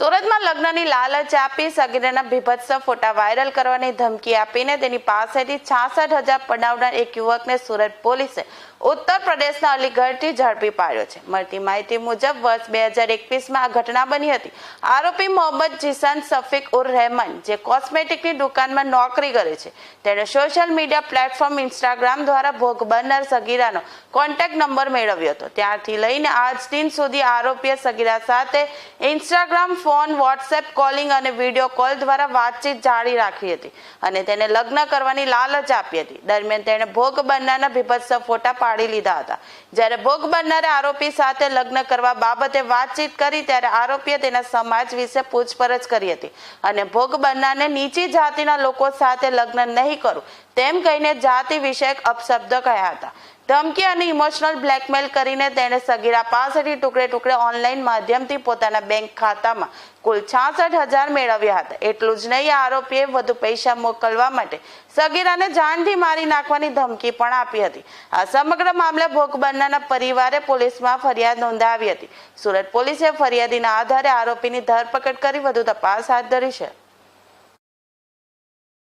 લગ્નની લાલચ આપી સગીરાના બીભત્સ ફોટા વાયરલ કરવાની ધમકી આપીને તેની પાસેથી છાસઠ હજાર પડાવનાર એક યુવકને સુરત પોલીસે ઉત્તર પ્રદેશના અલીગઢથી ઝડપી પાડ્યો છે. મળતી માહિતી મુજબ વર્ષ બે હજાર એકવીસમાં આ ઘટના બની હતી. આરોપી મોહમ્મદ જીસાન સફીક ઉર રહેમાન, જે કોસ્મેટિકની દુકાનમાં નોકરી કરે છે, તેણે સોશિયલ મીડિયા પ્લેટફોર્મ ઇન્સ્ટાગ્રામ દ્વારા ભોગ બનનાર સગીરાનો કોન્ટેક્ટ નંબર મેળવ્યો હતો. ત્યારથી લઈને આજ દિન સુધી આરોપીએ સગીરા સાથે ઇન્સ્ટાગ્રામ ફોન, વોટ્સએપ, કોલિંગ અને વીડિયો કોલ દ્વારા વાતચીત જાળી રાખી હતી અને તેને લગ્ન કરવાની લાલચ આપી હતી. દરમિયાન તેણે ભોગ બનનારના બીભત્સ ફોટા પાડી લીધા હતા. જ્યારે ભોગ બનનારે આરોપી સાથે લગ્ન કરવા બાબતે વાતચીત કરી ત્યારે આરોપીએ તેના સમાજ વિશે પૂછપરછ કરી હતી અને ભોગ બનનારને નીચી જાતિના લોકો સાથે લગ્ન નહીં કરું તેમ કહીને જાતિ વિષયક અપશબ્દ કહ્યા હતા. ધમકી અને ઇમોશનલ બ્લેકમેલ કરીને તેણે સગીરા પાસેથી ટુકડે ટુકડે ઓનલાઈન માધ્યમથી પોતાના બેંક ખાતામાં કુલ છાસઠ હજાર મેળવ્યા હતા. એટલું જ નહીં આરોપીએ વધુ પૈસા મોકલવા માટે સગીરાને જાનથી મારી નાખવાની ધમકી પણ આપી હતી. આ સમગ્ર મામલે ભોગ બનનારના પરિવારે પોલીસમાં ફરિયાદ નોંધાવી હતી. સુરત પોલીસે ફરિયાદીના આધારે આરોપીની ધરપકડ કરી વધુ તપાસ હાથ ધરી છે.